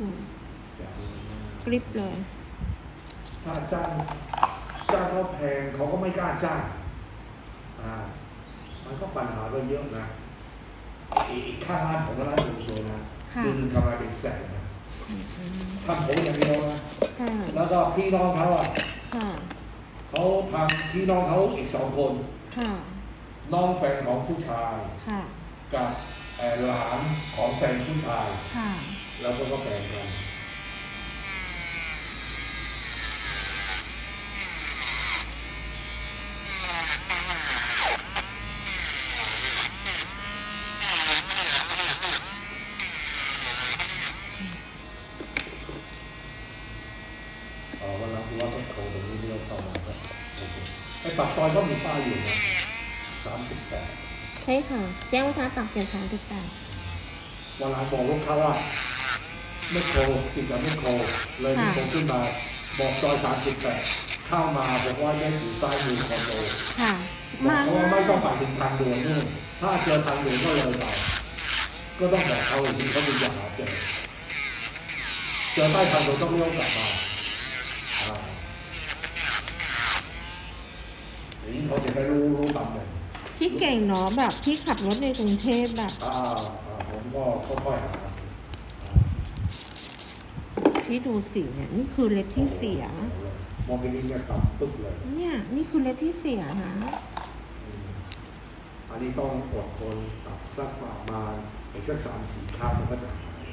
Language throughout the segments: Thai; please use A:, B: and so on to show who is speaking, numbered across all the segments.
A: ดู
B: อย่างนี้นะ
A: กริบเลย
B: ถ้าจ้างจ้างเขาแพงเขาก็ไม่กล้าจ้างอ่ามันก็ปัญหาก็เยอะนะอีกอีกข้างร้านผมก็ร้านยูโซนะ
A: ค่ะ
B: เดือนหนึงกำไรเป็นแสนนะทำผมอย่างเดียวนะ
A: ค่ะ
B: แล้วก็พี่น้องเขาอะ
A: ค่ะ
B: เขาทำพี่น้องเขาอีกสองคน
A: ค่ะ
B: น้องแฟนของผู้ชาย
A: ค่ะ
B: กับเอ่อหลานของแฟนผู้ชาย
A: ค่ะ
B: แล้วก็ก็แฟนกันเอ่อวันนั้นคือว่าก็โทรตรงนี้ที่เราเข้ามาก็โอเคไอ้ปากซอยก็มีป้ายอยู่นะสามสิบแปด
A: ใช่ค่ะ แจ้งวัฒนะปากเกียรสามสิบแปด
B: วันหลังบอกลูกค้าว่า ไม่โทรติดกับไม่โทรเลยมีโทรขึ้นมา บอกซอยสามสิบแปดเข้ามาบอกว่าได้อยู่ใต้มือคอนโด
A: ค่ะ
B: บอ
A: มาก
B: เขาว่าไม่ต้องไปถึงทางด่วนนู่นถ้าเจอทางด่วนก็เลยไปก็ต้องบอกเขาอีกทีเขาถึงจะหาเจอเจอใต้ทางด่วนต้องเลี้ยวกลับมาอ่าอย่างนี้เขาจะได้รู้รู้ตำแหน่ง
A: พี่เก่งเนาะแบบพี่ขับรถในกรุงเทพแบบ
B: อ่าอ่าผมก็ค่อยๆ หาอ่า
A: พี่ดูสีเนี่ยนี่คือเล็บที่เสีย
B: มองไปนี่เนี่ยต่ำปึ๊กเลย
A: เนี่ย นี่คือเล็บที่เสียนะ
B: อืมอันนี้ต้องอดทนตัดสักประมาณอีกสักสามสี่ครั้งมันก็จะหาย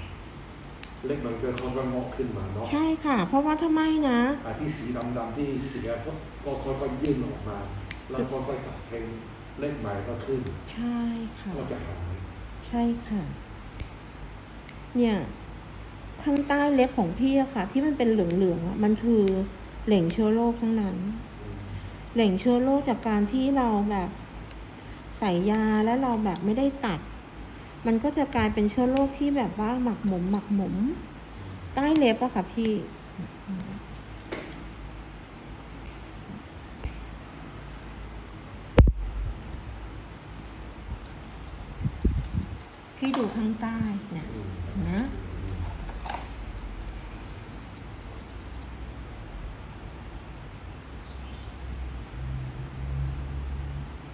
B: เล็กมันจะค่อยๆงอกขึ้นมาเนาะ
A: ใช่ค่ะ เพราะว่าถ้าไม่นะ
B: อ่าที่สีดำๆที่เสียก็ก็ค่อยๆยื่นออกมา แล้วค่อยๆตัดเพลงเล็กใหม่ก็ขึ้น
A: ใช่ค่ะ
B: ก็จะหาย
A: ใช่ค่ะ เนี่ย ข้างใต้เล็บของพี่อะค่ะ ที่มันเป็นเหลืองๆมันคือเหล่งเชื้อโรคทั้งนั้น เหล่งเชื้อโรคจากการที่เราแบบใส่ยาแล้วเราแบบไม่ได้ตัด มันก็จะกลายเป็นเชื้อโรคที่แบบว่าหมักหมมหมักหมม ใต้เล็บอะค่ะพี่พี่ดูข้างใต้เนี่ย
B: อืม
A: เห็นไหม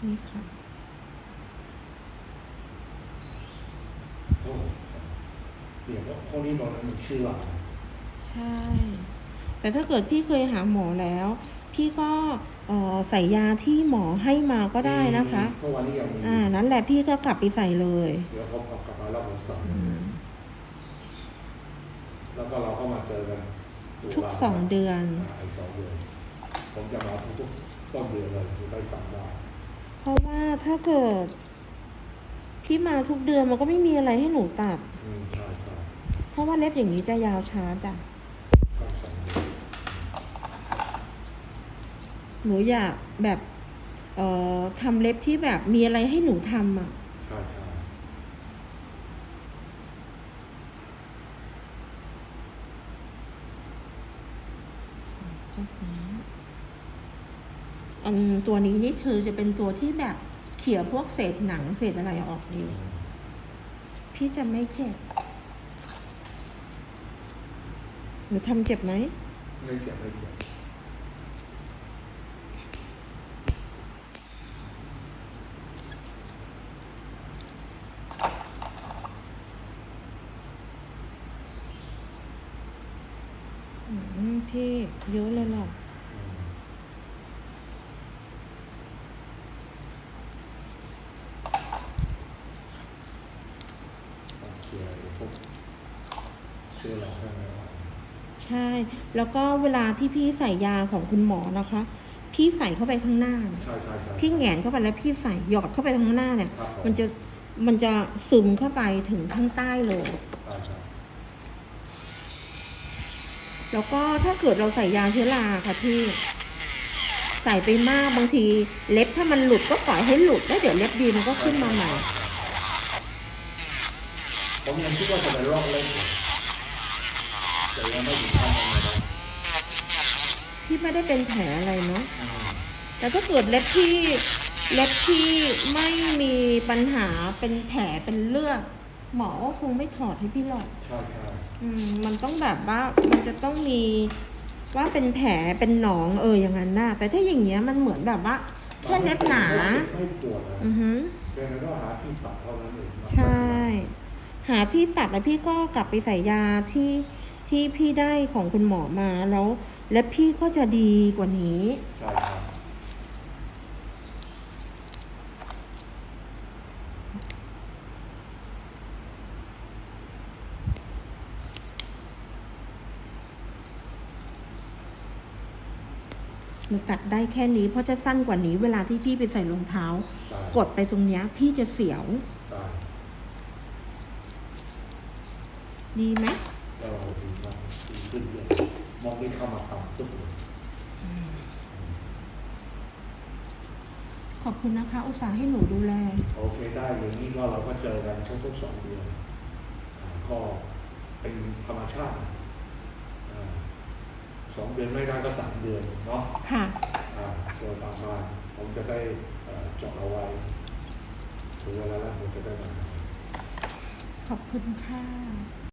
A: นี่ค่ะ
B: โอ้เนี่ยเพราะพวกนี้นอนมันเชื่อ
A: ใช่ แต่ถ้าเกิดพี่เคยหาหมอแล้ว พี่ก็เอ่อใส่ยาที่หมอให้มาก็ได้นะคะ
B: ทุกวันนี้ยังมี
A: อ่า นั่นแหละพี่ก็กลับไปใส่เลย
B: เดี๋ยวเขากลับมาแล้วผมสั่ง
A: อืม
B: แล้วก็เราก็มาเจอกันตุลา
A: ทุกสองเดือน
B: อ่าอีกสองเดือน ผมจะมาทุกๆต้นเดือนเลยจะได้สั่งได้
A: เพ ราะว่าถ้าเกิด พี่มาทุกเดือนมันก็ไม่มีอะไรให้หนูตัด
B: อืมใช่ใช่
A: เพราะว่าเล็บอย่างนี้จะยาวช้าจ้ะ
B: ก็สองเดือน
A: หนูอยากแบบ เอ่อทำเล็บที่แบบมีอะไรให้หนูทำอะ
B: ใช่ใช่
A: อันตัวนี้นี่คือจะเป็นตัวที่แบบเขี่ยพวกเศษหนังเศษอะไรออกดี พี่จะไม่เจ็บหนูทำเจ็บไหม
B: ไม่เจ็บไม่เจ็บ
A: อืมพี่เยอะเลยหรอก
B: อืมต้องเคลียร์ไอ้พวกเชื้อราข้างในออก
A: ใช่ แล้วก็เวลาที่พี่ใส่ยาของคุณหมอนะคะ พี่ใส่เข้าไปข้างหน้าเนี่ย
B: ใช่ใช่ใช่
A: พี่แหงนเข้าไปแล้วพี่ใส่หยอดเข้าไปข้างหน้าเนี่ย
B: ครับผม
A: มันจะมันจะซึมเข้าไปถึงข้างใต้เลย
B: ใช่ใช่
A: แล้วก็ถ้าเกิดเราใส่ยาเชื้อราค่ะพี่ใส่ไปมากบางที เล็บถ้ามันหลุดก็ปล่อยให้หลุดแล้วเดี๋ยวเล็บดีมันก็ขึ้นมาใหม่
B: ผมยังคิดว่าจะไปลอกเล่นอยู่ แต่ยังไม่ถึงขั้นนั้นนะ
A: พี่ไม่ได้เป็นแผลอะไรเนาะ
B: อืม
A: แต่ถ้าเกิดเล็บที่เล็บที่ไม่มีปัญหาเป็นแผลเป็นเลือดหมอก็คงไม่ถอดให้พี่หรอก
B: ใช่ใช่
A: อืมมันต้องแบบว่ามันจะต้องมีว่าเป็นแผลเป็นหนองเอออย่างนั้นน่ะแต่ถ้าอย่างเงี้ยมันเหมือนแบบว่าแค่เล็บหนา
B: ไม่ปวดนะ
A: อือฮึ
B: เพียงแต่ว่าหาที่ตัดเท่านั้นเอง
A: ใช่ หาที่ตัดแล้วพี่ก็กลับไปใส่ยาที่ ที่พี่ได้ของคุณหมอมาแล้ว และพี่ก็จะดีกว่านี้
B: ใช่ครับ
A: มันตัดได้แค่นี้เพราะจะสั้นกว่านี้เวลาที่พี่ไปใส่รองเท้า
B: ใช่
A: กดไปตรงเนี้ย พี่จะเสียว
B: ใช่
A: ดีไหม
B: แล้วเราดีมากดีขึ้นเยอะมองไม่เข้ามาทำทุกเลย
A: ขอบคุณนะคะ อุตส่าห์ให้หนูดูแล
B: โอเคได้อย่างนี้ก็เราก็เจอกันทุกๆสองเดือนอ่าก็เป็นธรรมชาตินะอ่าสองเดือนไม่ได้ก็สามเดือนเนาะ
A: ค่ะ
B: อ่าโดยประมาณผมจะได้เอ่อจดเอาไว้ถึงเวลาแล้วผมจะได้มา
A: ขอบคุณค่ะ